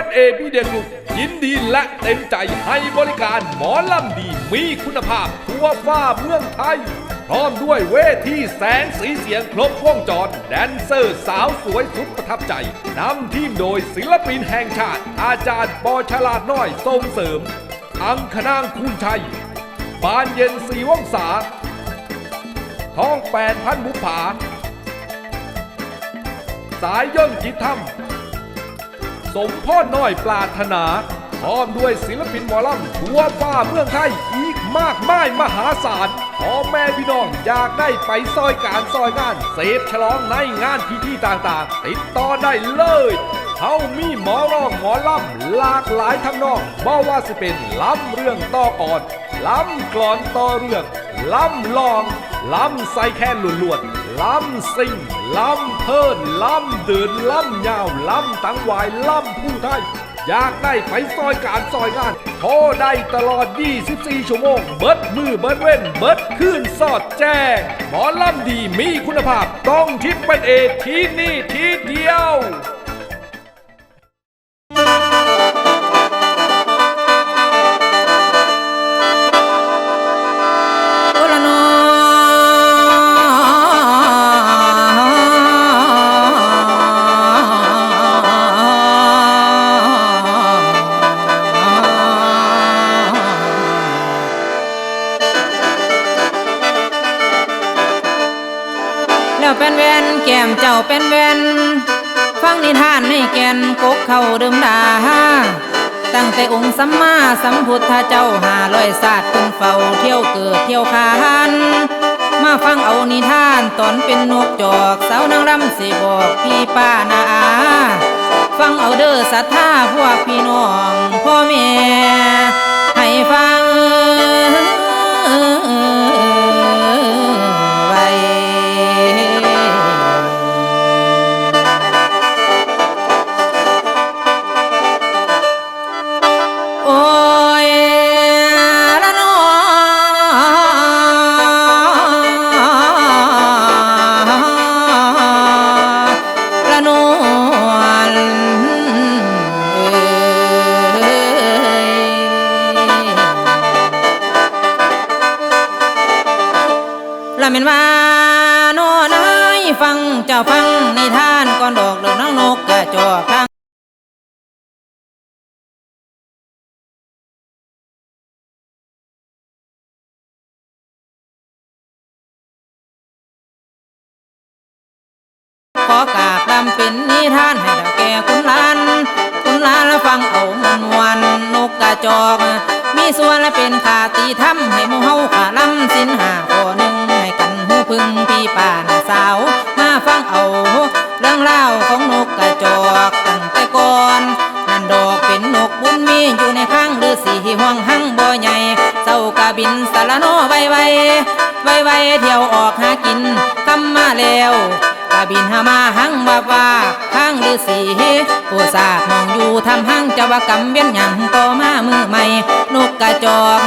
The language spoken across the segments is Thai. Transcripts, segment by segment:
เป็นเอพีเดกรุ๊ปยินดีและเต็มใจให้บริการหมอลำดีมีคุณภาพทั่วฟ้าเมืองไทย พร้อมด้วยเวทีแสงสีเสียงครบวงจร แดนเซอร์สาวสวยสุดประทับใจนำทีมโดยศิลปินแห่งชาติ อาจารย์ปอฉลาดน้อยทรงเสริม อังคนางคุณชัย บานเย็นสีวงศาท้องแปดพันบุผา สายย่นจิตธรรม สมพ่อน้อยปรารถนาพร้อมด้วยศิลปินหมอลำทั่วฟ้าเมืองไทยอีกมากมายมหาศาลพ่อแม่พี่น้องอยากได้ไปซอยการซอยงานเสพฉลองในงานพิธีต่างๆ ติดต่อได้เลยเฮามีหมอร้องหมอลำหลากหลายทำนองบ่ว่าสิเป็นลำเรื่องต่อก่อนลำกลอนต่อเรื่องลำลองลำใส่แค่ล้วนๆ ล้ำซิ่ง ล้ำเพิ่นล้ำเดินล้ำยาวลำตังวาย ล้ำผู้ไทย อยากได้ไปซอยการซอยงานโทรได้ตลอด 24 ชั่วโมง เบิดมือเบิดเว้น เบิดคืนสอดแจ้ง หมอลำดีมีคุณภาพ ต้องทิปเป็นเอกที่นี่ทีเดียว สัมมาสัมพุทธเจ้าหาลอยศาสตร์เพิ่นเฝ้าเที่ยวเกิดเที่ยวคานมาฟังเอานิทานตอนเป็นนกจอกสาวนางรำสิบอกพี่ป้านาอาฟังเอาเด้อศรัทธาพวกพี่น้องพ่อแม่ให้ฟัง เม็นว่าโน่นายฟังเจ้าฟังในท่านก่อนดอกเดือน้องนกกระจอกทางขอกราบลำเป็นนิทานให้เราแก่คุณลานคุณลานแล้วฟังเอามวนวันนกกระจอก มีส่วนและเป็นขาตีทำให้มูเฮาขาลำสินหา พึ่งพี่ป่านาสาว มาฟังเอา เรื่องเล่าของนกกระจอกตั้งแต่ก่อนนั่นดอกเป็นนกบุญมีอยู่ในข้างฤาษีห่วงหังบ่ใหญ่เจ้ากะบินสารโนไวไวไวไวเที่ยวออกหากินคำมาแล้วกะบินหามาหังบาว่าข้างฤาษีผู้สาบมองอยู่ทำหังจะว่ากำเวียนหยังต่อมามือใหม่ นกกระจอก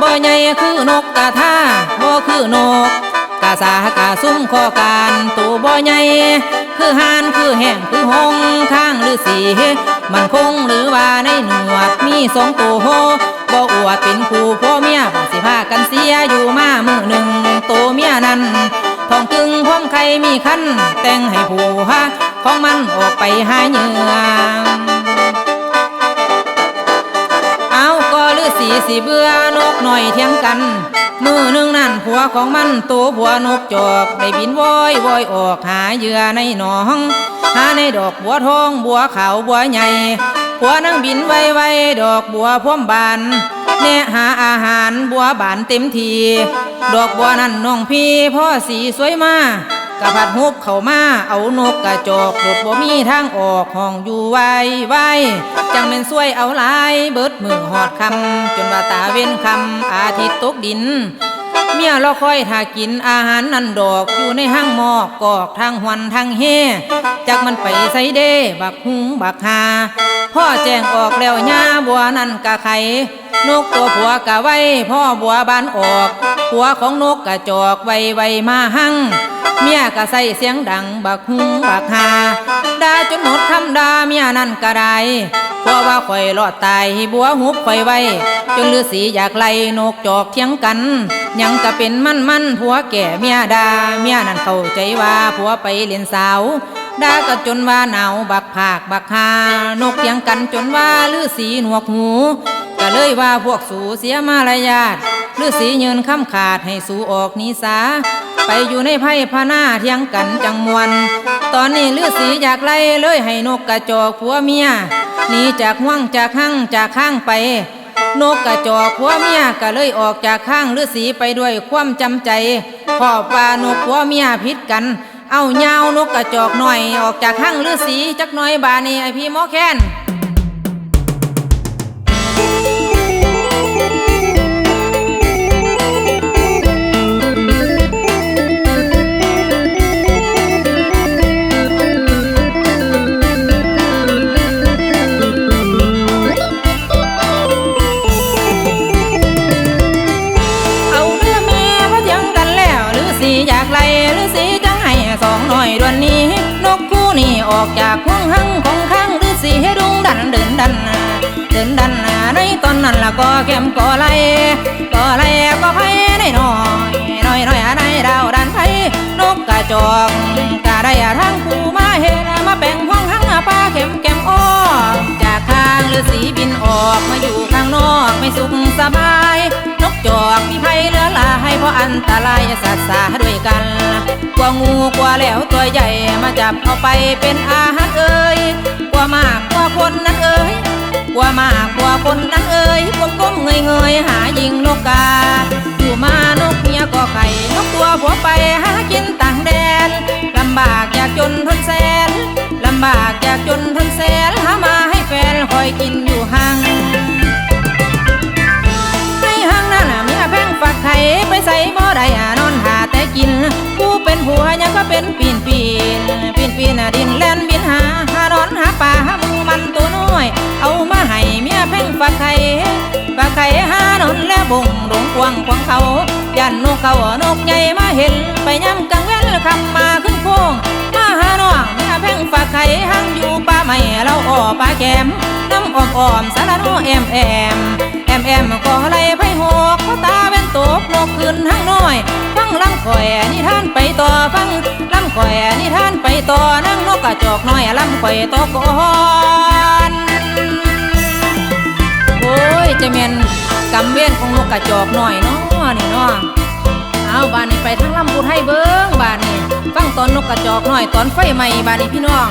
บ่ใหญ่คือนกกระทาบ่คือนก กะสากะซุ้มคอการตัวบ่ใหญ่คือหานคือแห้งคือหงข้างฤาษีมันคงหรือว่าในหนวดมีสองตัวโบ่อวดเป็นคู่พ่อเมียบ่สิพากันเสียอยู่มามือหนึ่งตัวเมียนั้นทองตึงพร้อมใครมีคันแต่งให้ผัวของมันออกไปหาเหยื่อเอาก็ลือสีสีเบื่อนกหน่อยเทียงกัน มือหนึ่งนั่นผัวของมันตัวผัวนกจอกได้บินวอยวอยออกหาเหยื่อในหนอง หาในดอกบัวทองบัวขาวบัวใหญ่ผัวนั่งบินไวไวดอกบัวพ่วมบานแน่หาอาหารบัวบานเต็มที ดอกบัวนั่นน้องพี่พ่อสีสวยมา กะพัดฮุบเข้ามาเอานกกระจอกหลดบ่มีทางออกห้องอยู่ไว้ไว้จังเป็นสวยเอาลายเบิดมือหอดคำจนว่าตาเว้นคำอาทิตย์ตกดิน เมียเราคอยถ้ากินอาหารนั่นดอกอยู่ในห้างหมอกกอกทางหวันทางเฮจากมันไปใส่เด้บักหุงบักหาพ่อแจ้งออกแล้วย่าบัวนั่นกะไข่นกตัวผัวกะไว้ พ่อบัวบานออกผัวของนกกะจอกไวไวมาหั่งเมียกะใส่เสียงดังบักฮุงบักฮาดาจนหมดคำดาเมียนั่นกะไดเพราะว่าข่อยรอดตายบัวหุบข่อยไว้ จนฤาษีอยากไล่นกจอกเทียงกัน ยังกะเป็นมั่นมั่นผัวแก่เมียดาเมียนั่นเข้าใจว่าผัวไปเล่นสาวดาก็จนว่าหนาวบักผากบักฮานกเทียงกันจนว่าฤาษีหนวกหู ก็เลยว่าพวกสูเสียมารยาทฤาษียืนคำขาดให้สูออกนิสา ไปอยู่ในไพ่พนาเทียงกันจังมวน ตอนนี้ฤาษีอยากไล่เลยให้นกกระจอกผัวเมียหนีจากห่วงจากห้างจากข้างไป นกกระจอกผัวเมียก็เลยออกจากข้างฤาษีไปด้วยความจำใจขอบว่านกผัวเมียพิษกัน เอาเงานกกระจอกหน่อย ออกจากข้างฤาษีจักหน่อยบานีไอพี่หมอแค้น ออกจากห่วงหังของข้างหรือสีให้ดุงดันเดินดันเดินดันในตอนนั้นละก็แก้มก็ไล่ก็ไล่ก็ไพ่ในน้อยน้อยน้อยในดาวดันไทยนกกระจอกกะได้ทางคูมาเห็นมาแบ่งห่วงหังป้าเข็มแก้มอ้อจากข้างหรือสีบินออกมาอยู่ข้างนอกไม่สุขสบาย จอกมีภัยเหลือลายเพราะอันตรายสัตว์สาด้วยกัน กว่างูกว่าแล้วตัวใหญ่มาจับเอาไปเป็นอาหารเอ่ยกว่ามากกว่าคนนั้นเอ่ยกว่ามากกว่าคนนั้นเอ่ยก้มก้มเงยเงยหายิงนกกาอยู่มานกเมียก็ไข่นกตัวผัวไปหากินต่างแดนลำบากอยากจนทน กิน ผู้เป็นผัวยังก็เป็นปีนปีนปีนปีนดินแล่นบินหาหานอนหาป่าหาหมูมันตัวน้อย เอามาให้เมียแพงฝักไข่ฝักไข่หานอนแล้วบ่งดงกวางควางเขายันนกเขานกใหญ่มาเห็น ไปย้ำกลางเว้นคำมาขึ้นโค้งมาหาน้องเมียแพงฝักไข่ห้างอยู่ป่าไม่เราอ้อป่าแกมน้ำอ้อมอ้อมสารโนแอมแอมแอมแอมก็ไหลไผ จอกน้อยลำข่อยตอก่อนโอ้ยจะเมียนกำเว้นของนกกระจอกน้อยเนาะนี่เนาะเอาบานนี้ไปทั้งลำพูดให้เบิ้งบานนี้ฟังตอนนกกระจอกน้อยตอนไฟไหม้บานนี้พี่น้อง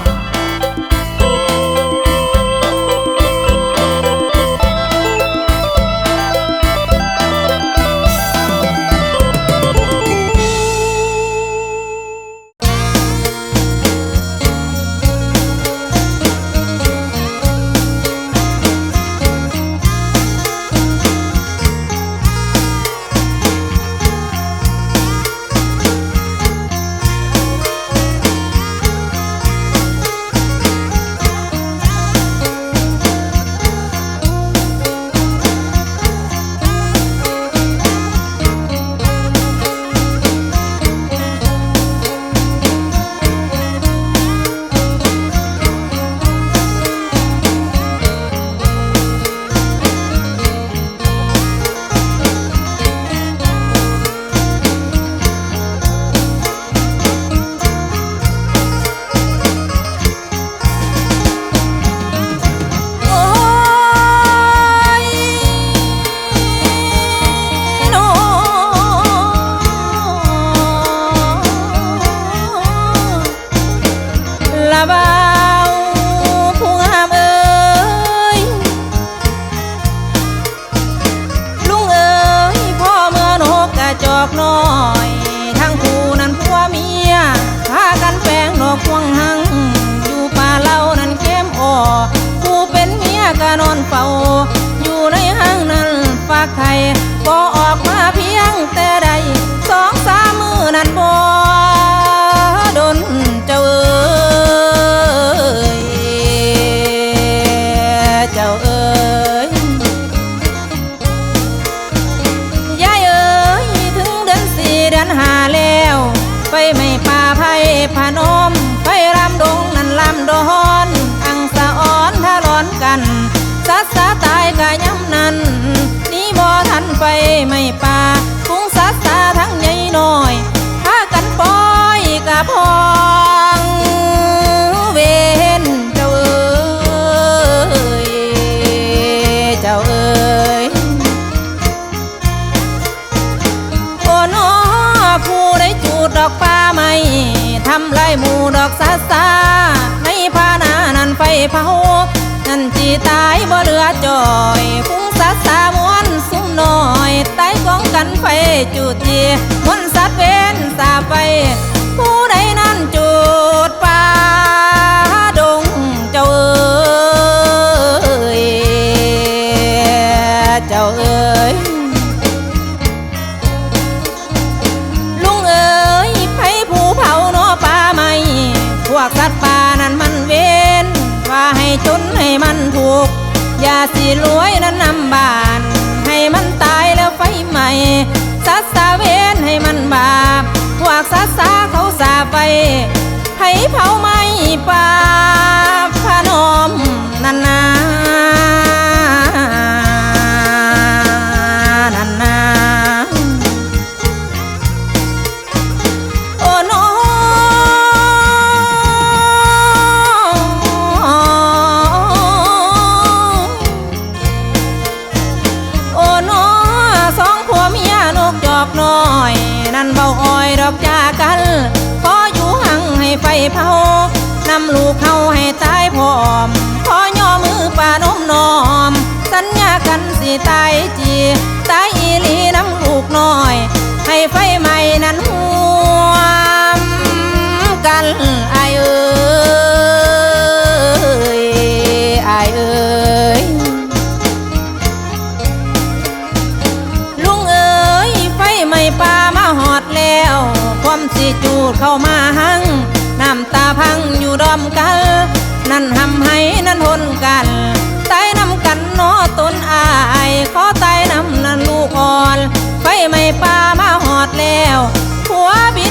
เฝ้า อยู่ในห้างนั้นฝากไข่ เผานั่นจีตายบ่เหลือจอยฟุ้งซาซามวนสุ่มน้อยตายกองกันไฟจุดจีมวนสัตว์เวนสาไป เผานำลูกเขาให้ตายพร้อม ขอย่อมือป่านมนอม สัญญากันสิตายจีตายอีลีน้ำลูกน้อย ให้ไฟใหม่นั้นห่วมกันไอเอ้ยอเอ้ยลุงเอ๋ยไฟไหม้ป่ามาหอดแล้ว ความสิจูดเข้ามาหังำตาพังอยู่ดอมกัน นั่นหำให้นั่นหนกันตายนำกันนอตนอายขอตายนำนั่นลูกอ่อน ไฟไม่ป่ามาหอดแล้ว หัวบิ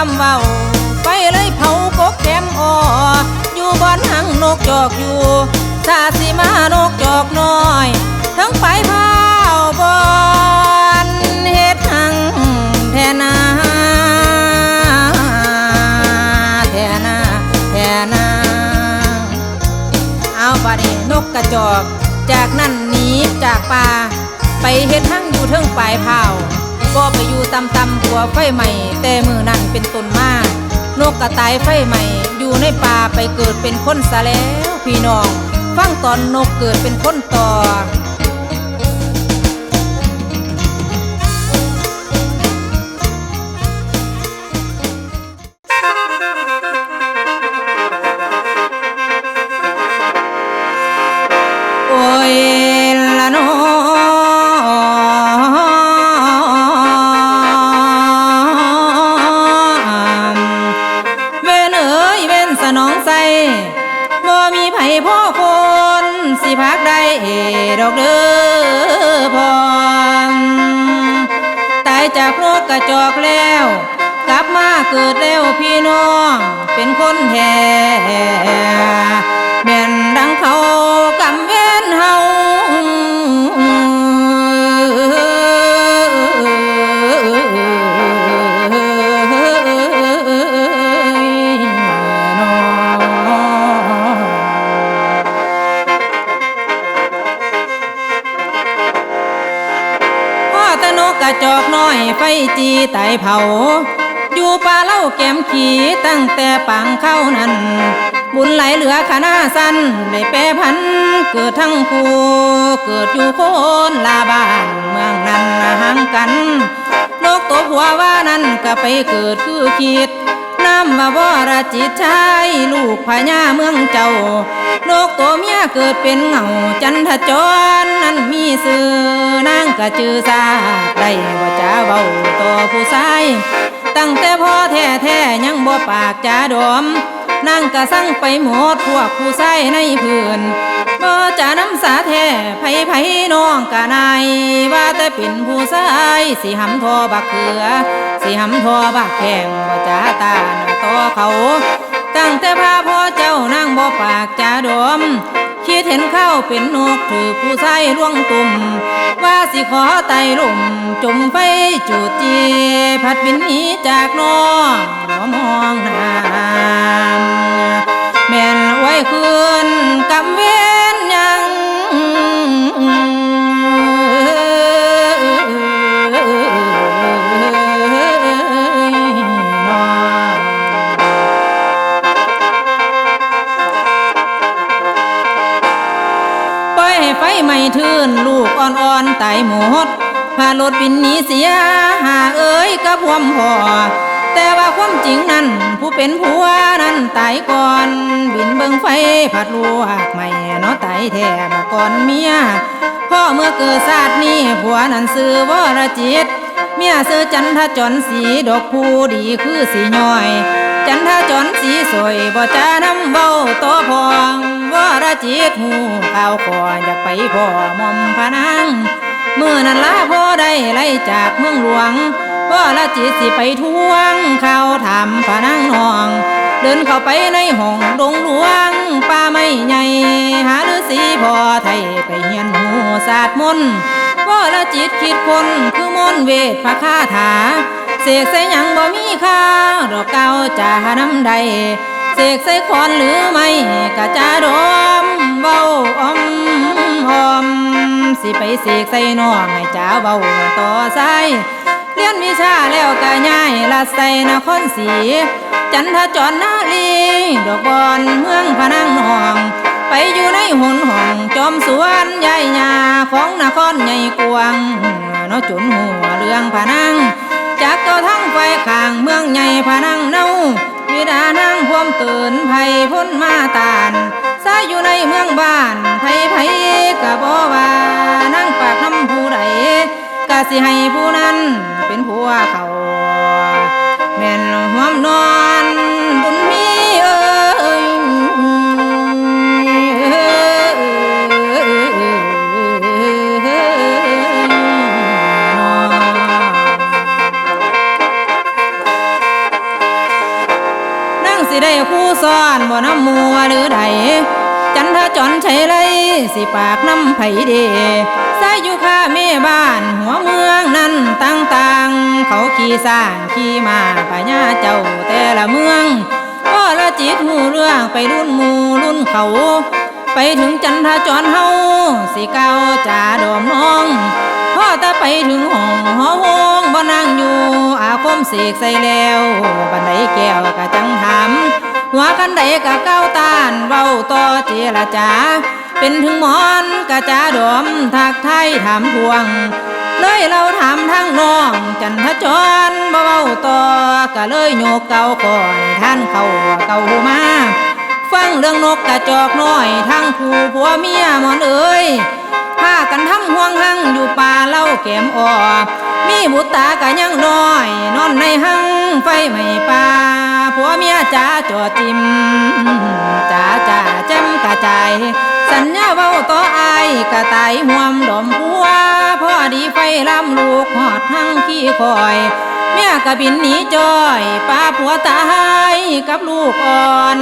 ความเบาไฟเลยเผากกแคมอออยู่บอนหังนกจอกอยู่ซาสิมานกจอกน้อย ทั้งไปเผาบอนเฮ็ดหังแทนาแทนาแทนาเอาบาดนี้นกกระจอก จากนั่นหนีจากป่าไปเฮ็ดทั้งอยู่เทิงปลายเผา ก็ไปอยู่ตำตำตัวไฟใหม่ แต่มือนั่นเป็นต้นมากนกกระต่ายไฟใหม่ อยู่ในป่าไปเกิดเป็นคนซะแล้วพี่น้อง ฟังตอนนกเกิดเป็นคนต่อ เกิดแล้วพี่น้อง เป็นคนแท้แม่นดังเขากำเว้นเฮาพ่อตะนกระจอกน้อยไฟจีไตเผา อยู่ป่าเล่าแก้มขี่ตั้งแต่ปังเข้านั้น บุญไหลเหลือขนาสั้นได้แปรพัน เกิดทั้งคู่เกิดอยู่โคนลาบ้านเมืองนั้นห่างกันนกตัวผัวว่านั้นก็ไปเกิดคือคิดน้ำมาบรจิตชายลูกพญาเมืองเจ้านกตัวเมียเกิดเป็นเหงาจันทจรนั้นมีสื่อนางกะจือซาได้ว่าจะเบาต่อผู้ชาย ตั้งแต่พ่อแท้แท้ยังบ่ปากจาดอมนางกะสั่งไปหมดพวกผู้ชายในพื้นบ่จะน้ำสาแท้ไผไผน้องกะนายว่าแต่เป็นผู้ชายสิหำทอบักเขือ สิหำทอบักแข่งบ่จ้าตาหน้าต่อเขา ตั้งแต่พาพ่อเจ้านางบ่ปากจาดอม คิดเห็นเข้าเป็นนกถือผู้ใส่ร่วงตุ่มว่าสิขอไต่ลุ่มจุ่มไฟจูดจีผัดบินหนีจากน้องบ่มองหน้าแม่นไว้คืนกำเว ไฟไม้ทื่นลูกอ่อนๆตายหมดพารถบินหนีเสียหาเอ้ยกับพวมพอแต่ว่าความจริงนั้น ผู้เป็นผัวนั้นตายก่อน บินเบิงไฟผัดลวกใหม่เนาะตายแท้มาก่อนเมียพ่อเมื่อเกิดศาสตร์นี้ผัวนั้นซื้อวรจิตเมียซื้อจันทจรสีดอกผู้ดีคือสีย้อย จันทจรสีสวยบ่จาน้ำเบาโตพอง วรจิตหูข้าวคออยากไปพ่อมอมพนังเมื่อนั้นลาพ่อได้ไล่จากเมืองหลวงพ่อละจิตสิไปทวงข้าวถามพนังนอง เดินเข้าไปในห้องดงหลวงป่าไม่ใหญ่หาฤาษีพ่อไทยไปเฮียนหูศาสตร์มนต์พ่อละจิตคิดคนคือมนต์เวทพระคาถาเสกใส่ยังบ่มีค่าดอกเก้าจาน้ำใด เสกใส่คอนหรือไม่กะจาดอมเบาอมอมสิไปเสกใส่น้องให้จ้าเบาต่อใส่เรียนวิชาแล้วก็ย้ายละใส่นครศรีจันทจรนาลีดอกบอนเมืองพนังนอง ไปอยู่ในหุนห้อง จอมสวนใหญ่ยาของนครใหญ่กวงนาะจุนหัวเรื่องพนังจากเก้าทั้งไฟข้างเมืองใหญ่พนังเนา วิดานางพวมตื่นไผพ้นมาตานสาอยู่ในเมืองบ้านไผไผกะบ่ว่านั่งปากน้ำผู้ใดกะสิให้ผู้นั้นเป็นผัวเขาแม่นหวมนอน สิได้คู่ซ้อนบ่น้ำมัวหรือใดจันทจรใช้ไรสิปากน้ำไผเดสายอยู่ข้าแม่บ้านหัวเมืองนั้นต่างๆ เขาขี่สร้างขี่มาพญาเจ้าแต่ละเมืองก็ละจิตหูเรื่องไปรุ่นหมูรุ่นเขา ไปถึงจันทจรเฮาสิเก้าจ่าดอมน้อง พ่อตาไปถึงห้องหอห้องบ่นั่งอยู่ อาคมเสกใส่แล้วบันไดแก้วกะจังถามหัวกันใดกะเก้าตานเว้าต่อเจรจา เป็นถึงหมอนกะจาดอมทักไทยถามทวง เลยเราถามทางน้อง จันทจรบ่เว้าต่อกะเลยโยกเก่าก่อนท่านเข้าเก่ามาฟังเรื่องนกกระจอกน้อยทั้งคู่ผัวเมียหมอนเอ้ยากันทำห่วงหังอยู่ป่าเล่าแก้มอ่อมีบุตรตากะยังน้อย นอนในหังไฟไม่ป่าผัวเมียจ้าจอจิมจ้าจ้าแจ่มกระจายสัญญาเว้าต่ออายกะตายห่วมดมผัวพ่อดีไฟลำลูกหอดทั้งขี้คอยเมียกะบินหนีจอยป้าผัวตายกับลูกอ่อน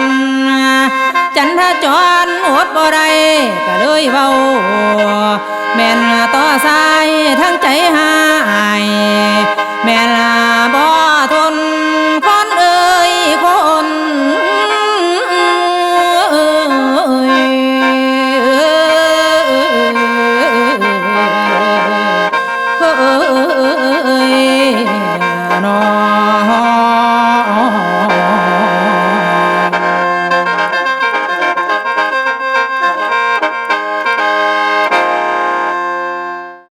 จันทจรอดบ่ไรก็เลยเว้าแม่นต่อสายทั้งใจหาย